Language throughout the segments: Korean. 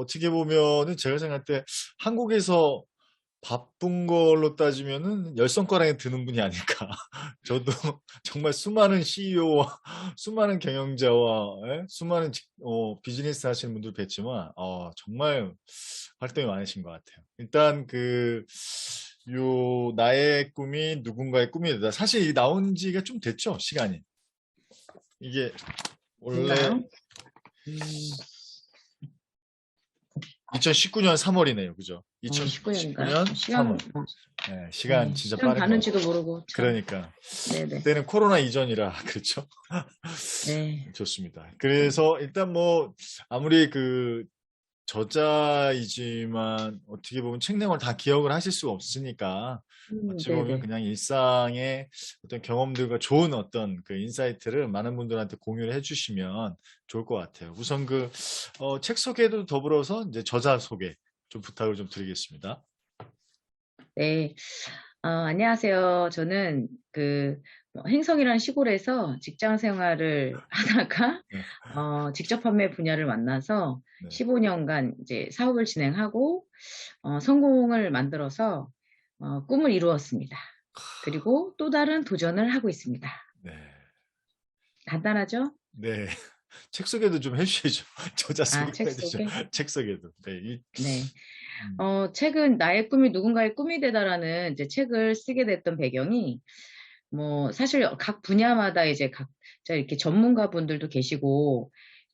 어떻게 보면은 제가 생각할 때 한국에서 바쁜 걸로 따지면은 열 손가락에 드는 분이 아닐까. 저도 정말 수많은 CEO와 수많은 경영자와 예? 수많은 직- 어, 비즈니스 하시는 분들 뵀지만 어, 정말 활동이 많으신 것 같아요. 일단 그 요 나의 꿈이 누군가의 꿈이 되다. 사실 이 나온 지가 좀 됐죠 시간이. 이게 원래 됐나요? 2019년 3월이네요, 그죠? 19년인가요? 2019년 시간, 3월. 어, 네, 시간 네, 진짜 거. 가는지도 모르고. 참. 그러니까 네네. 그때는 코로나 이전이라 그렇죠. 네. 좋습니다. 그래서 일단 뭐 아무리 그 저자이지만 어떻게 보면 책 내용을 다 기억을 하실 수가 없으니까 음, 어찌 보면 네네. 그냥 일상의 어떤 경험들과 좋은 어떤 그 인사이트를 많은 분들한테 공유를 해주시면 좋을 것 같아요. 우선 그책 소개도 더불어서 이제 저자 소개 좀 부탁을 좀 드리겠습니다. 네. 어, 안녕하세요. 저는 그뭐 행성이라는 시골에서 직장 생활을 하다가 네. 어, 직접 판매 분야를 만나서 네. 15년간 이제 사업을 진행하고 어, 성공을 만들어서 어, 꿈을 이루었습니다. 그리고 또 다른 도전을 하고 있습니다. 네. 간단하죠? 네. 책 소개도 좀 해주셔야죠. 저자 아, 책. 소개? 책 소개도. 네. 이, 네. 음, 어, 책은 나의 꿈이 누군가의 꿈이 되다라는 이제 책을 쓰게 됐던 배경이 뭐 사실 각 분야마다 이제 각자 이렇게 전문가 분들도 계시고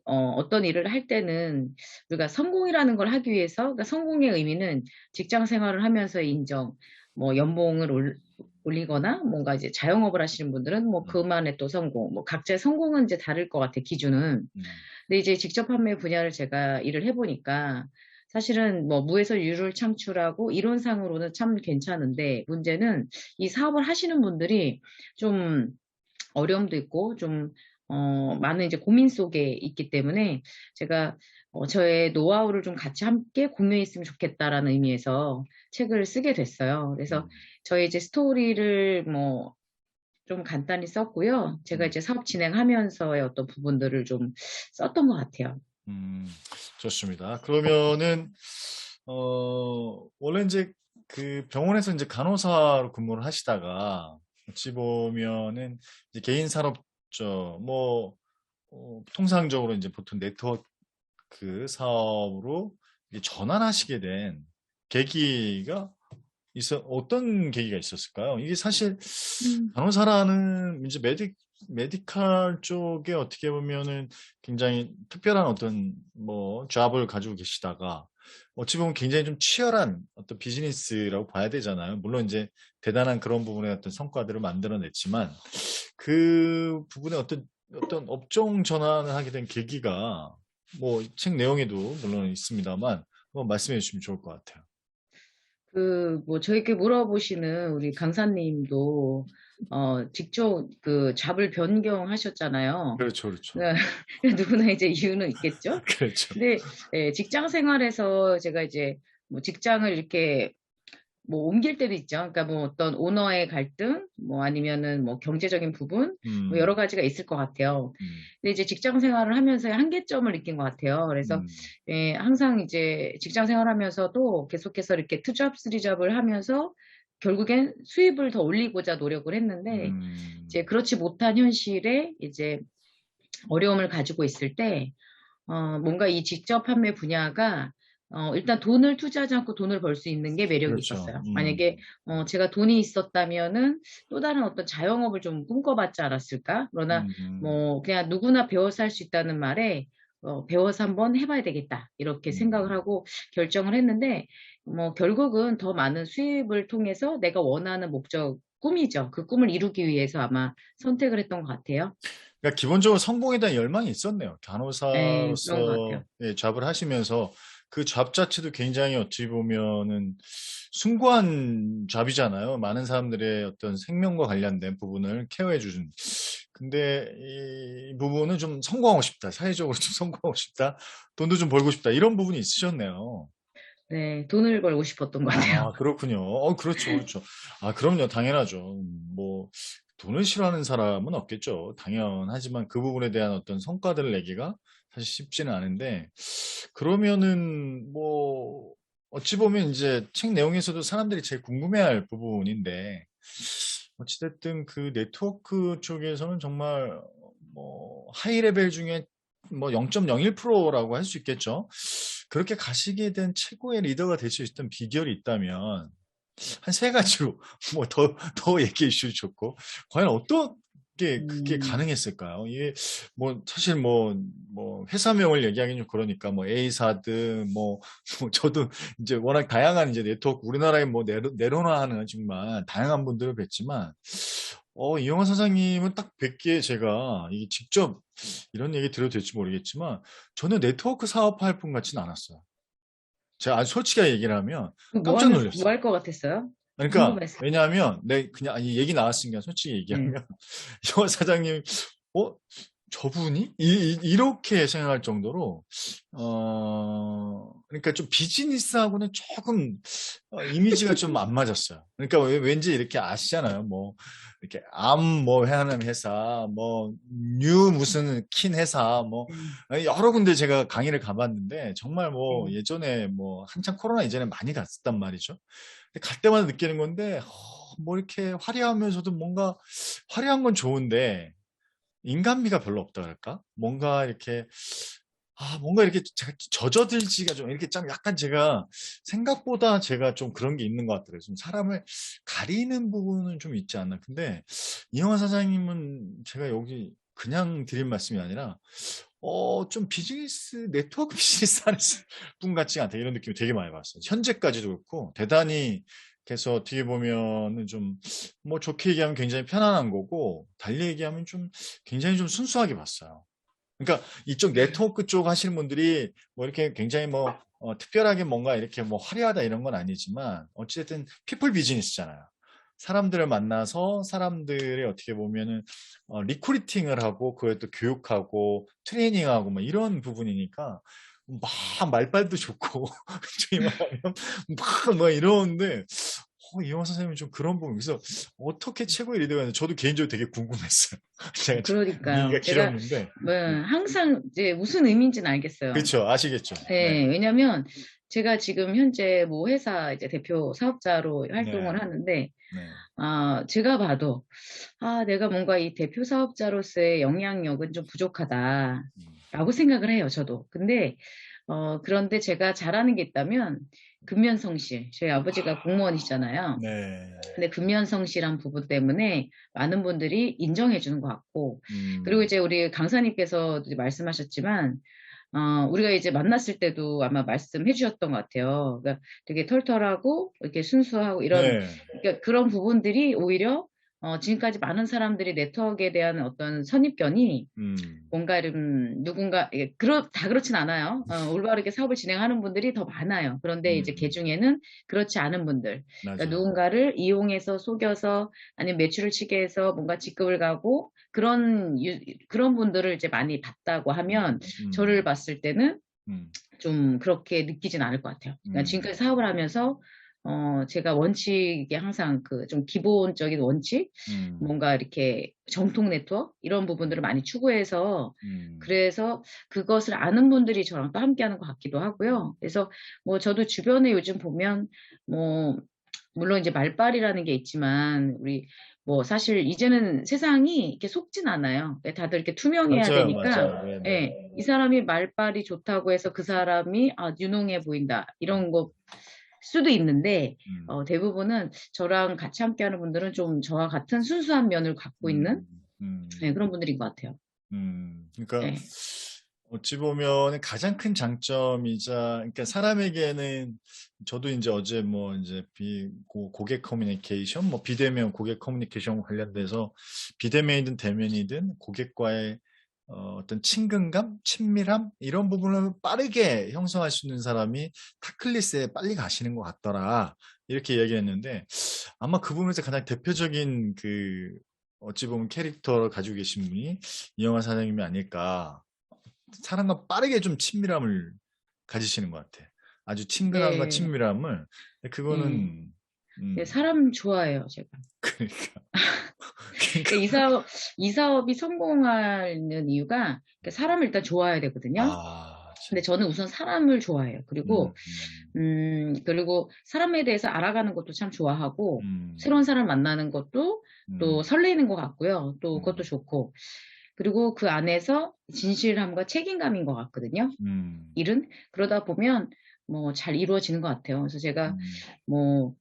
어, 어떤 일을 할 때는 우리가 성공이라는 걸 하기 위해서 그러니까 성공의 의미는 직장 생활을 하면서의 인정, 뭐 연봉을 올, 올리거나 뭔가 이제 자영업을 하시는 분들은 뭐 음. 그만의 또 성공, 뭐 각자의 성공은 이제 다를 것 같아 기준은. 음, 근데 이제 직접 판매 분야를 제가 일을 해보니까 사실은 뭐 무에서 유를 창출하고 이론상으로는 참 괜찮은데 문제는 이 사업을 하시는 분들이 좀 어려움도 있고 좀 어, 많은 이제 고민 속에 있기 때문에 제가 어, 저의 노하우를 좀 같이 함께 공유했으면 좋겠다라는 의미에서 책을 쓰게 됐어요. 그래서 음, 저희 이제 스토리를 뭐 좀 간단히 썼고요. 제가 음. 이제 사업 진행하면서의 어떤 부분들을 좀 썼던 것 같아요. 음, 좋습니다. 그러면은 어 원래 이제 그 병원에서 이제 간호사로 근무를 하시다가 어찌 보면은 이제 개인 산업죠. 뭐 어, 통상적으로 이제 보통 네트워크 사업으로 이제 전환하시게 된 계기가 있어 어떤 계기가 있었을까요? 이게 사실 음. 간호사라는 이제 메디 메디칼 쪽에 어떻게 보면은 굉장히 특별한 어떤 뭐 잡을 가지고 계시다가 어찌 보면 굉장히 좀 치열한 어떤 비즈니스라고 봐야 되잖아요. 물론 이제 대단한 그런 부분의 어떤 성과들을 만들어냈지만 그 부분에 어떤 어떤 업종 전환을 하게 된 계기가 뭐 책 내용에도 물론 있습니다만 한번 말씀해 주시면 좋을 것 같아요. 그, 뭐, 저에게 물어보시는 우리 강사님도, 어, 직접 그 잡을 변경하셨잖아요. 그렇죠, 그렇죠. 네, 누구나 이제 이유는 있겠죠? 그렇죠. 근데, 예, 직장 생활에서 제가 이제, 뭐, 직장을 이렇게, 뭐, 옮길 때도 있죠. 그러니까 뭐, 어떤 오너의 갈등, 뭐, 아니면은 뭐, 경제적인 부분, 음, 뭐, 여러 가지가 있을 것 같아요. 음, 근데 이제 직장 생활을 하면서의 한계점을 느낀 것 같아요. 그래서, 음, 예, 항상 이제 직장 생활하면서도 계속해서 이렇게 투잡, 쓰리잡을 하면서 결국엔 수입을 더 올리고자 노력을 했는데 음, 이제 그렇지 못한 현실에 이제 어려움을 가지고 있을 때 어, 뭔가 이 직접 판매 분야가 어, 일단 돈을 투자하지 않고 돈을 벌 수 있는 게 매력이 그렇죠. 있었어요. 음. 만약에 어, 제가 돈이 있었다면은 또 다른 어떤 자영업을 좀 꿈꿔봤지 않았을까? 그러나 음, 뭐 그냥 누구나 배워서 할 수 있다는 말에 어, 배워서 한번 해봐야 되겠다 이렇게 음. 생각을 하고 결정을 했는데 뭐 결국은 더 많은 수입을 통해서 내가 원하는 목적 꿈이죠. 그 꿈을 이루기 위해서 아마 선택을 했던 것 같아요. 그러니까 기본적으로 성공에 대한 열망이 있었네요. 네, 간호사로서 같아요. 예, 잡을 하시면서 그 잡 자체도 굉장히 어찌 보면은 숭고한 잡이잖아요. 많은 사람들의 어떤 생명과 관련된 부분을 케어해 주는. 근데 이 부분은 좀 성공하고 싶다. 사회적으로 좀 성공하고 싶다. 돈도 좀 벌고 싶다. 이런 부분이 있으셨네요. 네, 돈을 벌고 싶었던 것 같아요. 아, 그렇군요. 어, 그렇죠, 그렇죠. 아, 그럼요, 당연하죠. 음, 뭐, 돈을 싫어하는 사람은 없겠죠. 당연하지만 그 부분에 대한 어떤 성과들을 내기가 사실 쉽지는 않은데 그러면은 뭐 어찌 보면 이제 책 내용에서도 사람들이 제일 궁금해할 부분인데 어찌됐든 그 네트워크 쪽에서는 정말 뭐 하이 레벨 중에 뭐 0.01%라고 할 수 있겠죠. 그렇게 가시게 된 최고의 리더가 될 수 있던 비결이 있다면 한 세 가지로 뭐 더 더 얘기해 주셔도 좋고 과연 어떻게 그게 음. 가능했을까요? 이게 뭐 사실 뭐뭐 회사명을 얘기하기는 좀 그러니까 뭐 A사든 뭐, 뭐 저도 이제 워낙 다양한 이제 네트워크 우리나라에 뭐 내로, 내로나하는 정말 다양한 분들을 뵀지만 어 이영환 사장님은 딱 뵙기에 제가 이 직접 이런 얘기 드려도 될지 모르겠지만 저는 네트워크 사업할 분 같지는 않았어요. 제가 아주 솔직하게 얘기를 하면 뭐 깜짝 놀랐어요. 뭐 할 것 같았어요? 그러니까 궁금했어요. 왜냐하면 내 그냥 아니 얘기 나왔으니까 솔직히 얘기하면 영화 사장님 어 저분이 이, 이, 렇게 생각할 정도로 어 그러니까 좀 비즈니스하고는 조금 어, 이미지가 좀 안 맞았어요. 그러니까 왜- 왠지 이렇게 아시잖아요. 뭐 이렇게 암뭐 하는 회사, 뭐 뉴 무슨 킨 회사, 뭐 음. 여러 군데 제가 강의를 가봤는데 정말 뭐 음. 예전에 뭐 한참 코로나 이전에 많이 갔었단 말이죠. 근데 갈 때마다 느끼는 건데 어, 뭐 이렇게 화려하면서도 뭔가 화려한 건 좋은데 인간미가 별로 없다 그럴까? 뭔가 이렇게 아 뭔가 이렇게 제가 젖어들지가 좀 이렇게 좀 약간 제가 생각보다 제가 좀 그런 게 있는 것 같더라고요. 좀 사람을 가리는 부분은 좀 있지 않나. 근데 이영환 사장님은 제가 여기 그냥 드린 말씀이 아니라 어, 좀 비즈니스, 네트워크 비즈니스 하는 분 같지 않다. 이런 느낌이 되게 많이 받았어요. 현재까지도 그렇고, 대단히, 그래서 어떻게 보면은 좀, 뭐 좋게 얘기하면 굉장히 편안한 거고, 달리 얘기하면 좀 굉장히 좀 순수하게 봤어요. 그러니까 이쪽 네트워크 쪽 하시는 분들이 뭐 이렇게 굉장히 뭐, 어, 특별하게 뭔가 이렇게 뭐 화려하다 이런 건 아니지만, 어찌됐든 피플 비즈니스잖아요. 사람들을 만나서 사람들이 어떻게 보면은 어, 리크루팅을 하고 그걸 또 교육하고 트레이닝하고 뭐 이런 부분이니까 막 말빨도 좋고 저희 말하면 막뭐 이러는데 어, 이영화 선생님은 좀 그런 부분 그래서 어떻게 최고의 리더가 되는지 저도 개인적으로 되게 궁금했어요. 제가 좀 그러니까요. 얘기가 길었는데 뭐 항상 이제 무슨 의미인지는 알겠어요. 그렇죠 아시겠죠? 네, 왜냐면 제가 지금 현재 뭐 회사 이제 대표 사업자로 활동을 네. 하는데, 네. 아, 제가 봐도, 아, 내가 뭔가 이 대표 사업자로서의 영향력은 좀 부족하다. 음, 라고 생각을 해요, 저도. 근데, 어, 그런데 제가 잘하는 게 있다면, 근면성실. 저희 아버지가 공무원이시잖아요. 네. 근데 근면성실한 부분 때문에 많은 분들이 인정해 주는 것 같고, 음, 그리고 이제 우리 강사님께서 말씀하셨지만, 어, 우리가 이제 만났을 때도 아마 말씀해 주셨던 것 같아요. 그러니까 되게 털털하고, 이렇게 순수하고, 이런, 네. 그러니까 그런 부분들이 오히려, 어, 지금까지 많은 사람들이 네트워크에 대한 어떤 선입견이 음, 뭔가 좀 누군가 예, 그렇 다 그렇진 않아요. 어, 올바르게 사업을 진행하는 분들이 더 많아요. 그런데 이제 음. 개 중에는 그렇지 않은 분들. 그러니까 누군가를 이용해서 속여서 아니면 매출을 치게 해서 뭔가 직급을 가고 그런 유- 그런 분들을 이제 많이 봤다고 하면 음, 저를 봤을 때는 음, 좀 그렇게 느끼진 않을 것 같아요. 그러니까 음. 지금까지 사업을 하면서 어 제가 원칙이 항상 그 좀 기본적인 원칙, 음, 뭔가 이렇게 정통 네트워크? 이런 부분들을 많이 추구해서 음, 그래서 그것을 아는 분들이 저랑 또 함께하는 것 같기도 하고요. 그래서 뭐 저도 주변에 요즘 보면 뭐 물론 이제 말빨이라는 게 있지만 우리 뭐 사실 이제는 세상이 이렇게 속진 않아요. 다들 이렇게 투명해야 맞아요, 되니까. 맞아요. 예, 이 사람이 말빨이 좋다고 해서 그 사람이 아 유능해 보인다. 이런 거 수도 있는데 음, 어, 대부분은 저랑 같이 함께하는 분들은 좀 저와 같은 순수한 면을 갖고 있는 음, 네, 그런 분들인 것 같아요. 음, 그러니까 네. 어찌 보면 가장 큰 장점이자 그러니까 사람에게는 저도 이제 어제 뭐 이제 비 고, 고객 커뮤니케이션 뭐 비대면 고객 커뮤니케이션 관련돼서 비대면이든 대면이든 고객과의 어, 어떤 친근감, 친밀함 이런 부분을 빠르게 형성할 수 있는 사람이 타클리스에 빨리 가시는 것 같더라 이렇게 얘기했는데 아마 그 부분에서 가장 대표적인 그 어찌 보면 캐릭터를 가지고 계신 분이 이영환 사장님이 아닐까 사람과 빠르게 좀 친밀함을 가지시는 것 같아. 아주 친근함과 네. 친밀함을. 그거는 음. 네, 사람 좋아해요, 제가. 그러니까. 그러니까 이 사업, 이 사업이 성공하는 이유가 그러니까 사람을 일단 좋아해야 되거든요. 아, 참. 근데 저는 우선 사람을 좋아해요. 그리고, 음, 음, 그리고 사람에 대해서 알아가는 것도 참 좋아하고, 음, 새로운 사람 만나는 것도 음, 또 설레이는 것 같고요. 또 음. 그것도 좋고. 그리고 그 안에서 진실함과 책임감인 것 같거든요. 음, 일은. 그러다 보면 뭐 잘 이루어지는 것 같아요. 그래서 제가 음, 뭐,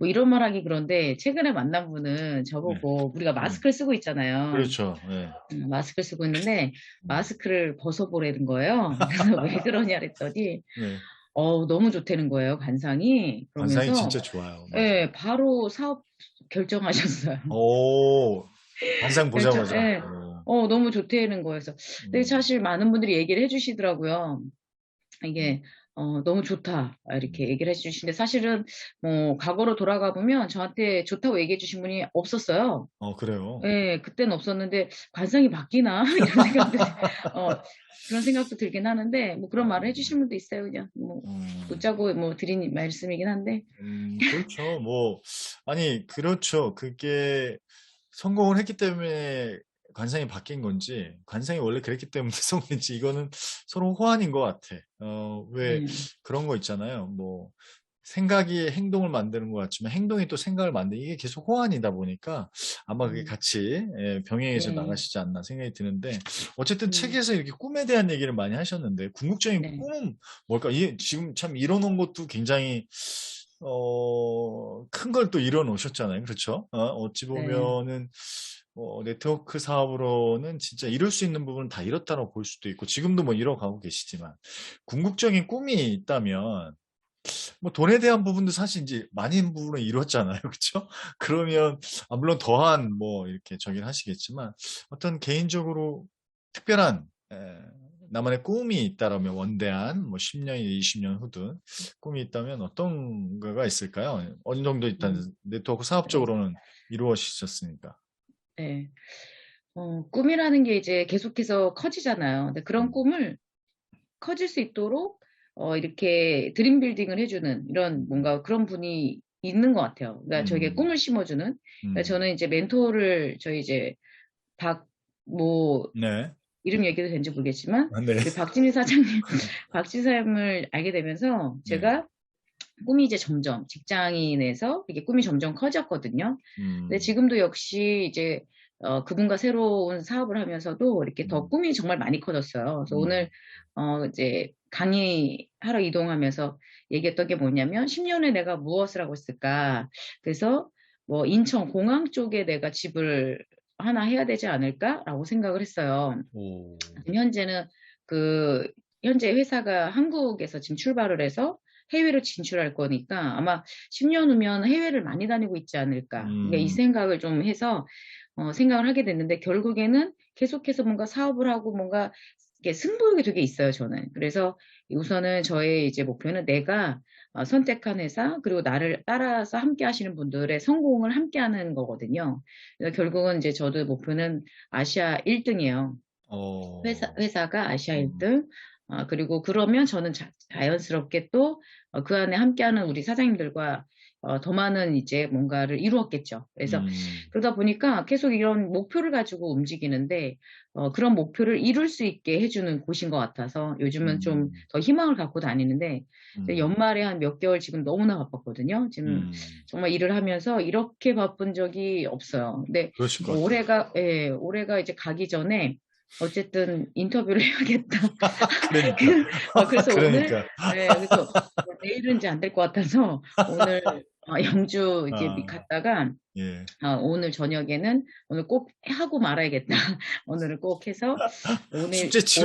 뭐 이런 말 하기 그런데 최근에 만난 분은 저보고 우리가 마스크를 쓰고 있잖아요. 네. 그렇죠. 네. 음, 마스크를 쓰고 있는데 마스크를 벗어보라는 거예요. 그래서 왜 그러냐 그랬더니 네. 어 너무 좋다는 거예요. 관상이. 그러면서 관상이 진짜 좋아요. 맞아요. 예, 바로 사업 결정하셨어요. 오, 관상 보자마자. 네. 어, 어, 너무 좋다는 거예요. 그래서 근데 음, 사실 많은 분들이 얘기를 해주시더라고요. 이게 어, 너무 좋다 이렇게 얘기를 해주시는데 사실은 뭐 과거로 돌아가 보면 저한테 좋다고 얘기해 주신 분이 없었어요. 어, 그래요. 예, 그때는 없었는데 관상이 바뀌나 이런 생각도 어, 그런 생각도 들긴 하는데 뭐 그런 말을 해주시는 분도 있어요. 그냥 뭐 음, 웃자고 뭐 드린 말씀이긴 한데 음, 그렇죠. 뭐, 아니, 그렇죠. 그게 성공을 했기 때문에 관상이 바뀐 건지, 관상이 원래 그랬기 때문에 성공했지, 이거는 서로 호환인 것 같아. 어, 왜 음, 그런 거 있잖아요. 뭐, 생각이 행동을 만드는 것 같지만 행동이 또 생각을 만드는 이게 계속 호환이다 보니까 아마 그게 음. 같이 예, 병행해서 네. 나가시지 않나 생각이 드는데 어쨌든 음. 책에서 이렇게 꿈에 대한 얘기를 많이 하셨는데 궁극적인 네. 꿈은 뭘까? 이 지금 참 이뤄놓은 것도 굉장히 어, 큰 걸 또 이뤄놓으셨잖아요. 그렇죠? 어, 어찌 네. 보면은 어, 네트워크 사업으로는 진짜 이룰 수 있는 부분은 다 이뤘다고 볼 수도 있고 지금도 뭐 이뤄가고 계시지만 궁극적인 꿈이 있다면 뭐 돈에 대한 부분도 사실 이제 많은 부분은 이뤘잖아요. 그렇죠? 그러면 아, 물론 더한 뭐 이렇게 저긴 하시겠지만 어떤 개인적으로 특별한 에, 나만의 꿈이 있다라면 원대한 뭐 10년, 20년 후든 꿈이 있다면 어떤 거가 있을까요? 어느 정도 일단 음. 네트워크 사업적으로는 이루어지셨으니까. 네. 어, 꿈이라는 게 이제 계속해서 커지잖아요. 근데 그런 음. 꿈을 커질 수 있도록 어, 이렇게 드림 빌딩을 해주는 이런 뭔가 그런 분이 있는 것 같아요. 그러니까 저에게 음. 꿈을 심어주는. 그러니까 음. 저는 이제 멘토를 저희 이제 박, 뭐, 네. 이름 얘기도 되는지 모르겠지만 아, 네. 그 박진희 사장님, 박지사님을 알게 되면서 네. 제가 꿈이 이제 점점 직장인에서 이게 꿈이 점점 커졌거든요. 음. 근데 지금도 역시 이제 어, 그분과 새로운 사업을 하면서도 이렇게 더 음. 꿈이 정말 많이 커졌어요. 그래서 음. 오늘 어, 이제 강의하러 이동하면서 얘기했던 게 뭐냐면 10년에 내가 무엇을 하고 있을까? 그래서 뭐 인천 공항 쪽에 내가 집을 하나 해야 되지 않을까라고 생각을 했어요. 오. 현재는 그 현재 회사가 한국에서 지금 출발을 해서 해외로 진출할 거니까 아마 10년 후면 해외를 많이 다니고 있지 않을까. 그러니까 이 음. 생각을 좀 해서 어, 생각을 하게 됐는데 결국에는 계속해서 뭔가 사업을 하고 뭔가 승부욕이 되게 있어요, 저는. 그래서 우선은 저의 이제 목표는 내가 어, 선택한 회사 그리고 나를 따라서 함께 하시는 분들의 성공을 함께 하는 거거든요. 그래서 결국은 이제 저도 목표는 아시아 1등이에요. 어. 회사, 회사가 아시아 음. 1등. 아, 그리고 그러면 저는 자, 연스럽게 또 그 안에 함께하는 우리 사장님들과 어, 더 많은 이제 뭔가를 이루었겠죠. 그래서 음. 그러다 보니까 계속 이런 목표를 가지고 움직이는데 어, 그런 목표를 이룰 수 있게 해주는 곳인 것 같아서 요즘은 음. 좀더 희망을 갖고 다니는데 음. 연말에 한 몇 개월 지금 너무나 바빴거든요. 지금 음. 정말 일을 하면서 이렇게 바쁜 적이 없어요. 근데 뭐. 올해가 예, 올해가 이제 가기 전에 어쨌든 인터뷰를 해야겠다. 그러니까. 어, 그래서 오늘 그러니까. 네, 그래서 내일은 이제 안 될 것 같아서 오늘 어, 영주 이제 아. 갔다가 예. 아, 오늘 저녁에는 오늘 꼭 하고 말아야겠다. 오늘은 꼭 해서 오늘 숙제.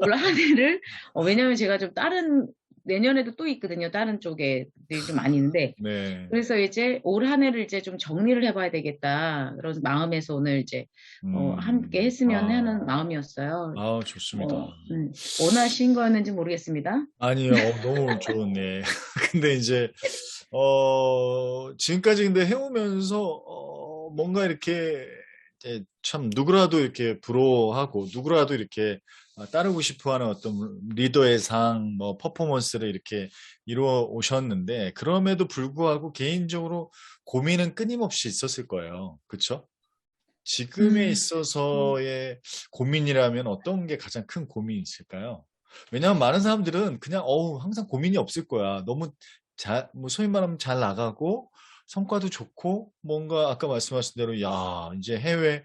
올한 해를 어, 왜냐면 제가 좀 다른 내년에도 또 있거든요. 다른 쪽에 좀 많이 있는데 네. 그래서 이제 올 한 해를 이제 좀 정리를 해봐야 되겠다. 그런 마음에서 오늘 이제 어, 음. 함께 했으면 아. 하는 마음이었어요. 아, 좋습니다. 어, 음, 원하신 거였는지 모르겠습니다. 아니요, 어, 너무 좋네. 근데 이제, 어, 지금까지 근데 해오면서, 어, 뭔가 이렇게, 참 누구라도 이렇게 부러워하고, 누구라도 이렇게, 아, 따르고 싶어하는 어떤 리더의 상, 뭐 퍼포먼스를 이렇게 이루어 오셨는데 그럼에도 불구하고 개인적으로 고민은 끊임없이 있었을 거예요. 그렇죠? 지금에 음. 있어서의 고민이라면 어떤 게 가장 큰 고민이 있을까요? 왜냐하면 많은 사람들은 그냥 어우 항상 고민이 없을 거야. 너무 잘, 뭐 소위 말하면 잘 나가고 성과도 좋고 뭔가 아까 말씀하신 대로 야 이제 해외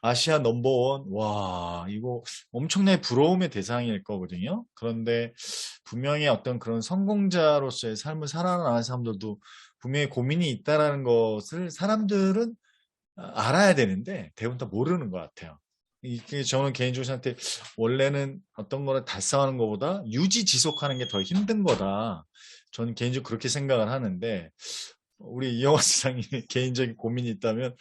아시아 넘버원 와 이거 엄청나게 부러움의 대상일 거거든요. 그런데 분명히 어떤 그런 성공자로서의 삶을 살아가는 사람들도 분명히 고민이 있다라는 것을 사람들은 아, 알아야 되는데 대부분 다 모르는 것 같아요. 이게 저는 개인적으로 생각할 때 원래는 어떤 거를 달성하는 것보다 유지 지속하는 게 더 힘든 거다. 저는 개인적으로 그렇게 생각을 하는데 우리 이영화 시장이 개인적인 고민이 있다면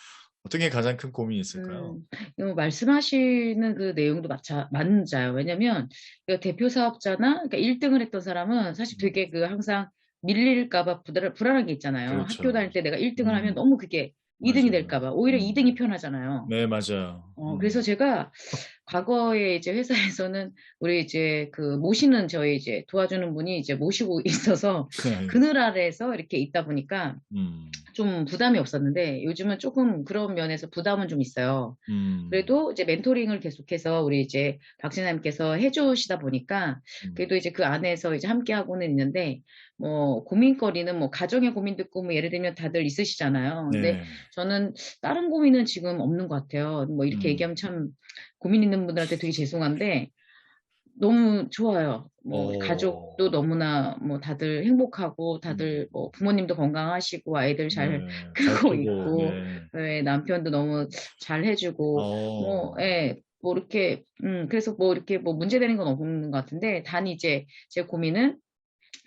어떤 게 가장 큰 고민이 있을까요? 음, 말씀하시는 그 내용도 맞아, 맞자요. 왜냐면, 그 대표 사업자나, 그러니까 1등을 했던 사람은 사실 되게 그 항상 밀릴까봐 불안, 불안한 게 있잖아요. 그렇죠. 학교 다닐 때 내가 1등을 음. 하면 너무 그게 2등이 맞아요. 될까봐. 오히려 음. 2등이 편하잖아요. 네, 맞아요. 어, 음. 그래서 제가 과거에 이제 회사에서는 우리 이제 그 모시는 저희 이제 도와주는 분이 이제 모시고 있어서 네. 그늘 아래에서 이렇게 있다 보니까 음, 좀 부담이 없었는데 요즘은 조금 그런 면에서 부담은 좀 있어요. 음, 그래도 이제 멘토링을 계속해서 우리 이제 박진아님께서 해주시다 보니까 음. 그래도 이제 그 안에서 이제 함께 하고는 있는데 뭐 고민거리는 뭐 가정의 고민도 있고 뭐 예를 들면 다들 있으시잖아요. 근데 네. 저는 다른 고민은 지금 없는 것 같아요. 뭐 이렇게 음. 얘기하면 참 고민 있는 분들한테 되게 죄송한데 너무 좋아요. 뭐 오. 가족도 너무나 뭐 다들 행복하고 다들 뭐 부모님도 건강하시고 아이들 잘 음. 네, 크고 잘 있고 네. 네, 남편도 너무 잘 해주고 어. 뭐, 예, 뭐 이렇게, 음, 그래서 뭐 이렇게 뭐 문제되는 건 없는 것 같은데, 단 이제 제 고민은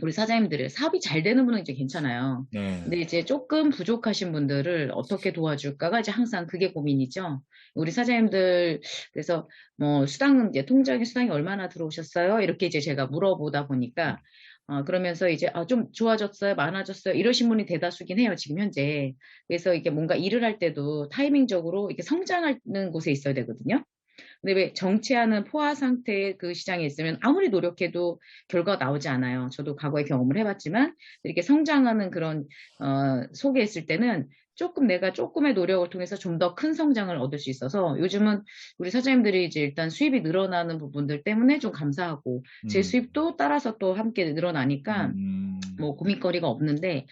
우리 사장님들을 사업이 잘 되는 분은 이제 괜찮아요. 네. 근데 이제 조금 부족하신 분들을 어떻게 도와줄까가 이제 항상 그게 고민이죠. 우리 사장님들, 그래서 뭐 수당, 이제 통장에 수당이 얼마나 들어오셨어요? 이렇게 이제 제가 물어보다 보니까, 어, 그러면서 이제, 아, 좀 좋아졌어요? 많아졌어요? 이러신 분이 대다수긴 해요, 지금 현재. 그래서 이게 뭔가 일을 할 때도 타이밍적으로 이렇게 성장하는 곳에 있어야 되거든요. 근데 왜 정체하는 포화 상태의 그 시장에 있으면 아무리 노력해도 결과가 나오지 않아요. 저도 과거에 경험을 해봤지만 이렇게 성장하는 그런 어, 속에 있을 때는 조금 내가 조금의 노력을 통해서 좀 더 큰 성장을 얻을 수 있어서 요즘은 우리 사장님들이 이제 일단 수입이 늘어나는 부분들 때문에 좀 감사하고 제 음. 수입도 따라서 또 함께 늘어나니까 음. 뭐 고민거리가 없는데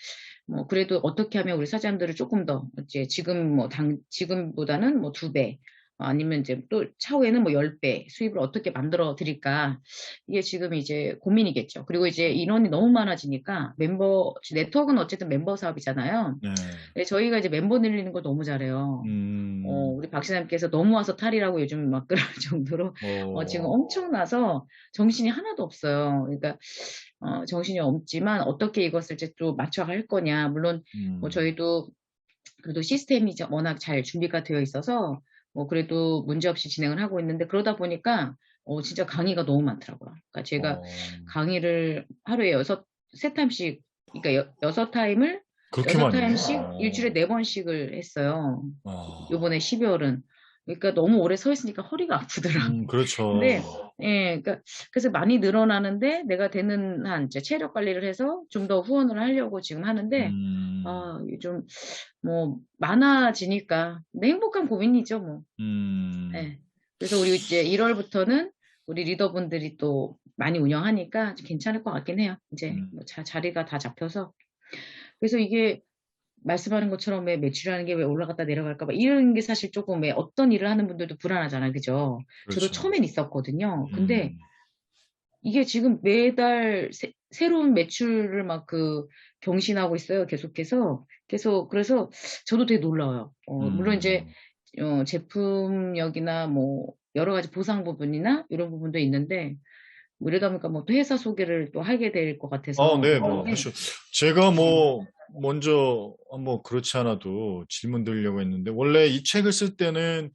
뭐 그래도 어떻게 하면 우리 사장님들을 조금 더 이제 지금 뭐 당 지금보다는 뭐 두 배 아니면 이제 또 차후에는 뭐 10배 수입을 어떻게 만들어 드릴까 이게 지금 이제 고민이겠죠. 그리고 이제 인원이 너무 많아지니까 멤버 네트워크는 어쨌든 멤버 사업이잖아요. 네. 근데 저희가 이제 멤버 늘리는 걸 너무 잘해요. 음. 어, 우리 박신남께서 너무 와서 탈이라고 요즘 막 그럴 정도로 어, 지금 엄청 나서 정신이 하나도 없어요. 그러니까 어, 정신이 없지만 어떻게 이것을 이제 또 맞춰갈 거냐. 물론 음. 뭐 저희도 그래도 시스템이 워낙 잘 준비가 되어 있어서 뭐 그래도 문제 없이 진행을 하고 있는데 그러다 보니까 어, 진짜 강의가 너무 많더라고요. 그러니까 제가 어. 강의를 하루에 여섯 세 타임씩 그러니까 여, 여섯 타임을 여섯 타임씩 어. 일주일에 네 번씩을 했어요. 어. 요번에 12월은. 그러니까 너무 오래 서 있으니까 허리가 아프더라고요. 음, 그렇죠. 근데 예, 그러니까 그래서 많이 늘어나는데 내가 되는 한 이제 체력 관리를 해서 좀 더 후원을 하려고 지금 하는데 음. 아, 요즘 뭐 많아지니까 내 행복한 고민이죠, 뭐. 음. 예. 그래서 우리 이제 1월부터는 우리 리더분들이 또 많이 운영하니까 좀 괜찮을 것 같긴 해요. 이제 음. 뭐 자, 자리가 다 잡혀서. 그래서 이게 말씀하는 것처럼 왜 매출하는 게 왜 올라갔다 내려갈까 봐 이런 게 사실 조금 왜 어떤 일을 하는 분들도 불안하잖아요. 그죠? 저도 그렇죠. 처음엔 있었거든요. 근데 음. 이게 지금 매달 새, 로운 매출을 막 그 경신하고 있어요. 계속해서. 계속, 그래서 저도 되게 놀라워요. 어, 물론 이제, 어, 제품력이나 뭐, 여러 가지 보상 부분이나 이런 부분도 있는데, 뭐 이러다 보니까 뭐 또 회사 소개를 또 하게 될 것 같아서. 아, 네, 뭐, 네. 하시오. 제가 뭐, 먼저, 뭐, 그렇지 않아도 질문 드리려고 했는데, 원래 이 책을 쓸 때는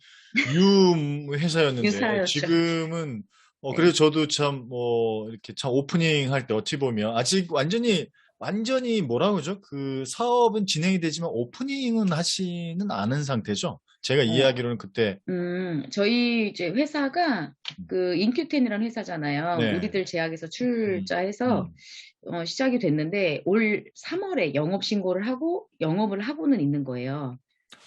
유 회사였는데, 유사였죠. 지금은, 어, 네. 그래서 저도 참, 뭐, 이렇게 참 오프닝 할 때 어찌 보면, 아직 완전히, 완전히 뭐라 그러죠? 그 사업은 진행이 되지만 오프닝은 하지는 않은 상태죠? 제가 어. 이해하기로는 그때 음, 저희 이제 회사가 그 인큐텐이라는 회사잖아요. 네. 우리들 제약에서 출자해서 음, 어, 시작이 됐는데 올 3월에 영업 신고를 하고 영업을 하고는 있는 거예요.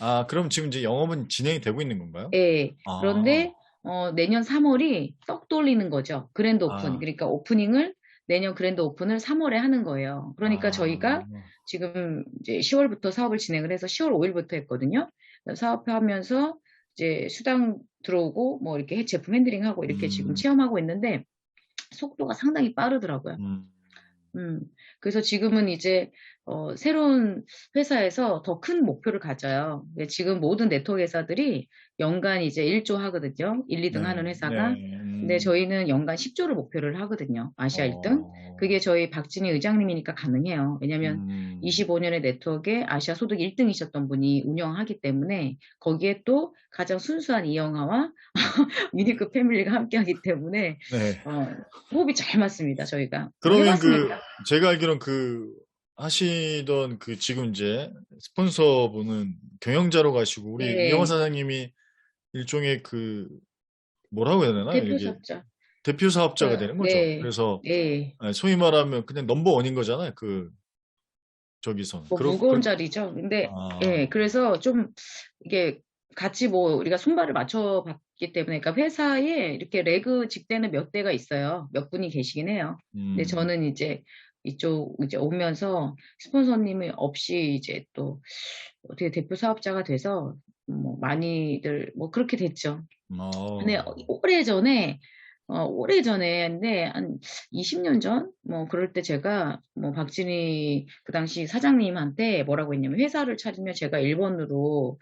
아 그럼 지금 이제 영업은 진행이 되고 있는 건가요? 예. 아. 그런데 어, 내년 3월이 떡 돌리는 거죠. 그랜드 오픈. 아. 그러니까 오프닝을 내년 그랜드 오픈을 3월에 하는 거예요. 그러니까 아. 저희가 지금 이제 10월부터 사업을 진행을 해서 10월 5일부터 했거든요. 사업하면서 이제 수당 들어오고 뭐 이렇게 제품 핸들링하고 이렇게 음. 지금 체험하고 있는데 속도가 상당히 빠르더라고요. 음, 음, 그래서 지금은 이제, 어, 새로운 회사에서 더 큰 목표를 가져요. 근데 지금 모든 네트워크 회사들이 연간 이제 1조 하거든요. 1, 2등 네, 하는 회사가. 네, 음. 근데 저희는 연간 10조를 목표를 하거든요. 아시아 1등. 어, 그게 저희 박진희 의장님이니까 가능해요. 왜냐면 음, 25년의 네트워크에 아시아 소득 1등이셨던 분이 운영하기 때문에 거기에 또 가장 순수한 이영하와 유니크 패밀리가 함께하기 때문에 네. 어, 호흡이 잘 맞습니다. 저희가. 그러면 그 해봤으니까. 제가 알기로는 그 하시던 그 지금 이제 스폰서분은 경영자로 가시고 우리 네. 이영호 사장님이 일종의 그 뭐라고 해야 되나 대표 사업자. 대표 사업자가 네, 되는 거죠. 네. 그래서 예. 아, 소위 말하면 그냥 넘버 원인 거잖아요. 그 저기서 뭐 그러- 무거운 그러- 자리죠. 근데 아, 예, 그래서 좀 이게 같이 뭐 우리가 손발을 맞춰 봤기 때문에 그러니까 회사에 이렇게 레그 직대는 몇 대가 있어요. 몇 분이 계시긴 해요. 근데 음, 저는 이제 이쪽 이제 오면서 스폰서님이 없이 이제 또 어떻게 대표 사업자가 돼서 뭐 많이들 뭐 그렇게 됐죠. 어, 근데 오래 전에 어, 오래 전에 근데 한 20년 전 뭐 그럴 때 제가 뭐 박진희 그 당시 사장님한테 뭐라고 했냐면 회사를 차리면 제가 일본으로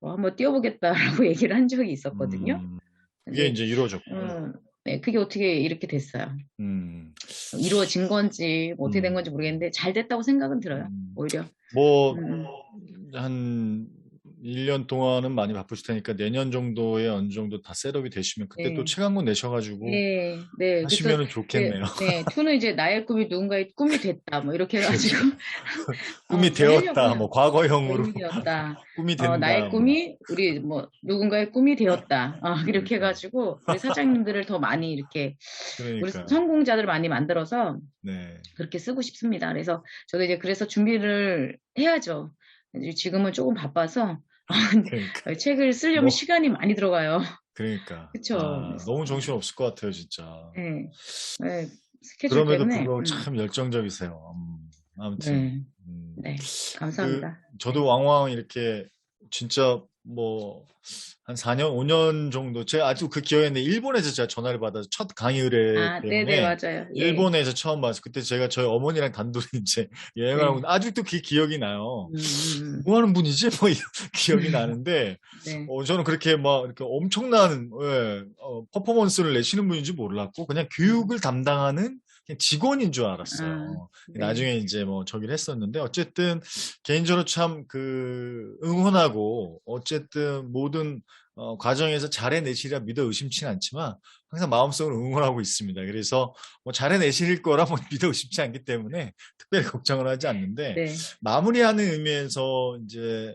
어, 한번 뛰어보겠다라고 얘기를 한 적이 있었거든요. 음, 그게 이제 이루어졌고. 음, 네, 그게 어떻게 이렇게 됐어요. 음, 이루어진 건지 뭐 어떻게 된 음. 건지 모르겠는데 잘 됐다고 생각은 들어요. 음. 오히려. 뭐, 음. 한 1년 동안은 많이 바쁘실 테니까 내년 정도에 어느 정도 다 셋업이 되시면 그때 네. 또 책 한 권 내셔가지고 네, 네. 그래서 하시면은 좋겠네요. 네, 네, 투는 이제 나의 꿈이 누군가의 꿈이 됐다, 뭐 이렇게 해가지고 꿈이 어, 되었다. 뭐 과거형으로 꿈이 되었다. 꿈이 된다. 어, 나의 뭐. 꿈이 우리 뭐 누군가의 꿈이 되었다. 어, 이렇게 해가지고 우리 사장님들을 더 많이 이렇게 우리 그러니까. 성공자들 많이 만들어서 네. 그렇게 쓰고 싶습니다. 그래서 저도 이제 그래서 준비를 해야죠. 지금은 조금 바빠서 그러니까. 책을 쓰려면 뭐. 시간이 많이 들어가요. 그러니까. 그쵸. 아, 너무 정신 없을 것 같아요, 진짜. 네, 네, 스케줄 그럼에도 때문에. 불구하고 음, 참 열정적이세요. 음, 아무튼. 네, 음. 네, 감사합니다. 저도 왕왕 이렇게 진짜 뭐 한 4년, 5년 정도 제가 아주 그 기억에 있는데 일본에서 제가 전화를 받아서 첫 강의 의뢰 아, 때문에 네네, 맞아요. 예. 일본에서 처음 봤어요. 그때 제가 저희 어머니랑 단둘이 이제 여행을 네. 하고 있는데 아직도 그 기억이 나요. 음, 음, 뭐 하는 분이지? 뭐 기억이 나는데 네. 어, 저는 그렇게 막 이렇게 엄청난 예, 어, 퍼포먼스를 내시는 분인지 몰랐고 그냥 교육을 담당하는 직원인 줄 알았어요. 네. 나중에 이제 뭐 저기를 했었는데 어쨌든 개인적으로 참 그 응원하고 어쨌든 모든 어, 과정에서 잘해내시리라 믿어 의심치는 않지만 항상 마음속으로 응원하고 있습니다. 그래서 뭐 잘해내실 거라 뭐 믿어 의심치 않기 때문에 특별히 걱정을 하지 않는데 네. 마무리하는 의미에서 이제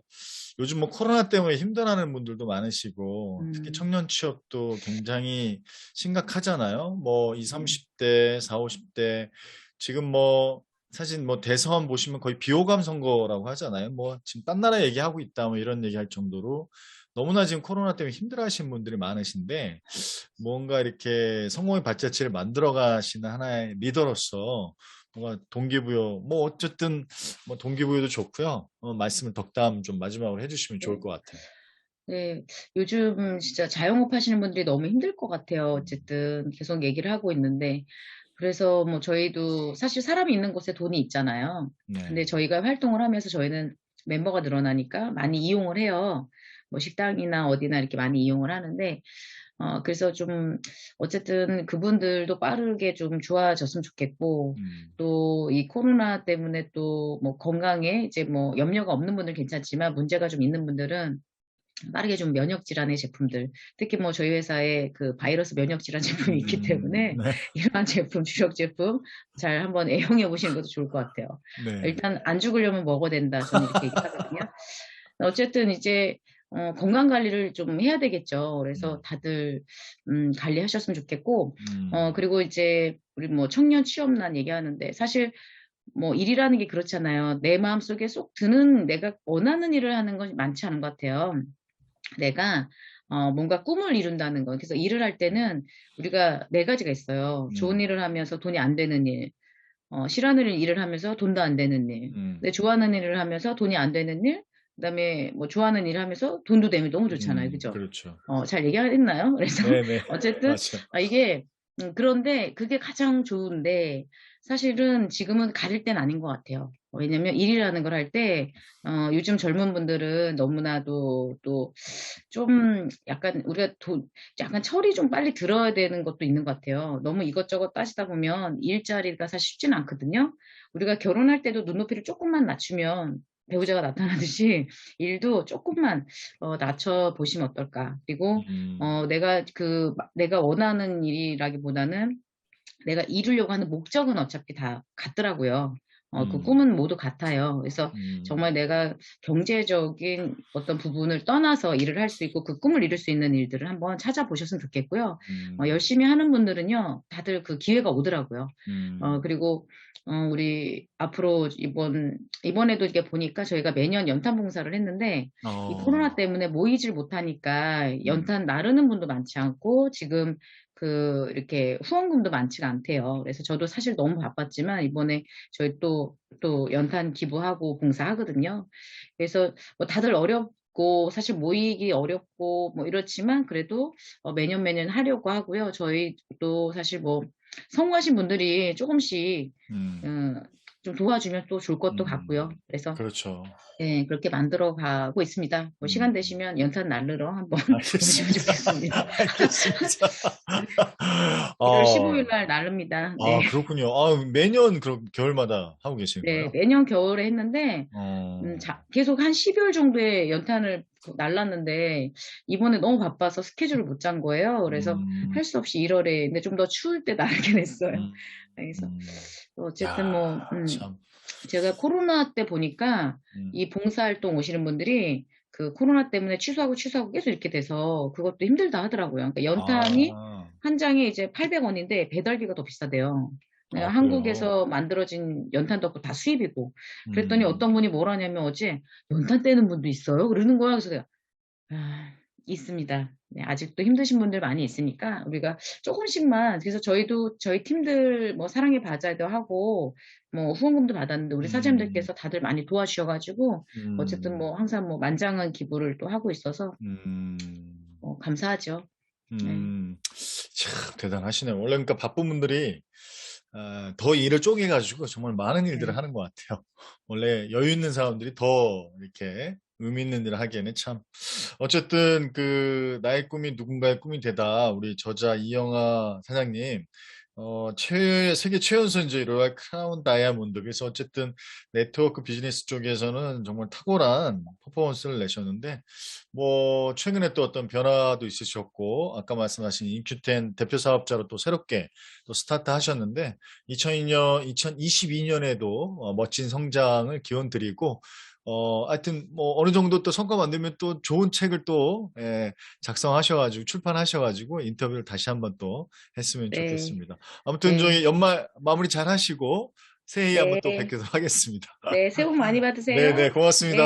요즘 뭐 코로나 때문에 힘들어하는 분들도 많으시고 음. 특히 청년 취업도 굉장히 심각하잖아요. 뭐 20, 30대, 40, 50대 지금 뭐 사실 뭐 대선 보시면 거의 비호감 선거라고 하잖아요. 뭐 지금 딴 나라 얘기하고 있다 뭐 이런 얘기할 정도로 너무나 지금 코로나 때문에 힘들어하시는 분들이 많으신데 뭔가 이렇게 성공의 발자취를 만들어 가시는 하나의 리더로서 뭔가 동기부여 뭐 어쨌든 뭐 동기부여도 좋고요. 어, 말씀을 덕담 좀 마지막으로 해주시면 좋을 것 같아요. 네, 요즘 진짜 자영업 하시는 분들이 너무 힘들 것 같아요. 어쨌든 계속 얘기를 하고 있는데. 그래서 뭐 저희도 사실 사람이 있는 곳에 돈이 있잖아요. 네. 근데 저희가 활동을 하면서 저희는 멤버가 늘어나니까 많이 이용을 해요. 뭐 식당이나 어디나 이렇게 많이 이용을 하는데, 어, 그래서 좀, 어쨌든 그분들도 빠르게 좀 좋아졌으면 좋겠고, 음, 또 이 코로나 때문에 또 뭐 건강에 이제 뭐 염려가 없는 분들 괜찮지만 문제가 좀 있는 분들은 빠르게 좀 면역 질환의 제품들, 특히 뭐 저희 회사에 그 바이러스 면역 질환 제품이 있기 음, 때문에 네. 이러한 제품, 주력 제품 잘 한번 애용해 보시는 것도 좋을 것 같아요. 네. 일단 안 죽으려면 먹어야 된다. 저는 이렇게 얘기하거든요. 어쨌든 이제 어, 건강 관리를 좀 해야 되겠죠. 그래서 음. 다들 음, 관리하셨으면 좋겠고 음. 어, 그리고 이제 우리 뭐 청년 취업난 얘기하는데 사실 뭐 일이라는 게 그렇잖아요. 내 마음 속에 쏙 드는 내가 원하는 일을 하는 건 많지 않은 것 같아요. 내가 어, 뭔가 꿈을 이룬다는 거. 그래서 일을 할 때는 우리가 네 가지가 있어요. 좋은 음. 일을 하면서 돈이 안 되는 일, 어, 싫어하는 일을 하면서 돈도 안 되는 일, 음. 내 좋아하는 일을 하면서 돈이 안 되는 일, 그다음에 뭐 좋아하는 일을 하면서 돈도 되면 너무 좋잖아요. 음, 그죠? 그렇죠. 어, 잘 얘기했나요? 그래서 네네. 어쨌든 맞아. 아, 이게, 음, 그런데 그게 가장 좋은데, 사실은 지금은 가릴 땐 아닌 것 같아요. 왜냐면 일이라는 걸 할 때, 어, 요즘 젊은 분들은 너무나도 또 좀 약간 우리가 돈, 약간 철이 좀 빨리 들어야 되는 것도 있는 것 같아요. 너무 이것저것 따지다 보면 일자리가 사실 쉽지는 않거든요. 우리가 결혼할 때도 눈높이를 조금만 낮추면 배우자가 나타나듯이 일도 조금만 어, 낮춰 보시면 어떨까. 그리고 음. 어, 내가 그, 내가 원하는 일이라기보다는 내가 이루려고 하는 목적은 어차피 다 같더라고요. 어, 그 음. 꿈은 모두 같아요. 그래서 음. 정말 내가 경제적인 어떤 부분을 떠나서 일을 할 수 있고 그 꿈을 이룰 수 있는 일들을 한번 찾아보셨으면 좋겠고요. 음. 어, 열심히 하는 분들은요, 다들 그 기회가 오더라고요. 음. 어, 그리고, 어, 우리 앞으로 이번, 이번에도 이렇게 보니까 저희가 매년 연탄 봉사를 했는데, 이 어. 코로나 때문에 모이질 못하니까 연탄 나르는 분도 많지 않고 지금 그 이렇게 후원금도 많지가 않대요. 그래서 저도 사실 너무 바빴지만 이번에 저희 또, 또 연탄 기부하고 봉사하거든요. 그래서 뭐 다들 어렵고 사실 모이기 어렵고 뭐 이렇지만 그래도 어, 매년 매년 하려고 하고요. 저희 도 사실 뭐 성공하신 분들이 조금씩 음. 음, 좀 도와주면 또 좋을 것도 음. 같고요. 그래서 그렇죠. 네, 그렇게 만들어 가고 있습니다. 뭐 시간 음. 되시면 연탄 날르러 한번 알겠습니다. 좋겠습니다. 알겠습니다. 1월 아, 15일 날 나릅니다. 아, 네. 그렇군요. 아, 매년 그럼 겨울마다 하고 계시는 네, 거예요? 내년 겨울에 했는데, 어. 음, 자, 계속 한 12월 정도에 연탄을 그 날랐는데, 이번에 너무 바빠서 스케줄을 못 짠 거예요. 그래서 음. 할수 없이 1월에, 근데 좀 더 추울 때 날게 됐어요. 음. 그래서, 음. 어쨌든 뭐, 야, 음, 참. 제가 코로나 때 보니까, 음. 이 봉사활동 오시는 분들이 그 코로나 때문에 취소하고 취소하고 계속 이렇게 돼서 그것도 힘들다 하더라고요. 그러니까 연탄이 아, 한 장에 이제 800원인데 배달비가 더 비싸대요. 아, 한국에서 만들어진 연탄 덕후 다 수입이고. 그랬더니 음. 어떤 분이 뭐라냐면 어제 연탄 떼는 분도 있어요? 그러는 거야. 그래서 내가, 아, 있습니다. 네, 아직도 힘드신 분들 많이 있으니까 우리가 조금씩만 그래서 저희도 저희 팀들 뭐 사랑의 바자도 하고 뭐 후원금도 받았는데 우리 음. 사장님들께서 다들 많이 도와주셔가지고 음. 어쨌든 뭐 항상 뭐 만장한 기부를 또 하고 있어서 음. 뭐 감사하죠. 음, 참 대단하시네요. 원래 그러니까 바쁜 분들이 아, 더 일을 쪼개가지고 정말 많은 일들을 네. 하는 것 같아요. 원래 여유 있는 사람들이 더 이렇게 의미 있는 일을 하기에는 참. 어쨌든 그 나의 꿈이 누군가의 꿈이 되다. 우리 저자 이영하 사장님. 어, 최, 세계 최연소인재 로얄 크라운 다이아몬드. 그래서 어쨌든 네트워크 비즈니스 쪽에서는 정말 탁월한 퍼포먼스를 내셨는데, 뭐, 최근에 또 어떤 변화도 있으셨고, 아까 말씀하신 인큐텐 대표 사업자로 또 새롭게 또 스타트 하셨는데, 2002년, 2022년에도 어, 멋진 성장을 기원 드리고, 어, 하여튼, 뭐, 어느 정도 또 성과 만들면 또 좋은 책을 또, 예, 작성하셔가지고, 출판하셔가지고, 인터뷰를 다시 한번 또 했으면 네. 좋겠습니다. 아무튼 네. 저희 연말 마무리 잘 하시고, 새해 네. 한번 또 뵙도록 하겠습니다. 네, 새해 복 많이 받으세요. 네, 네, 고맙습니다.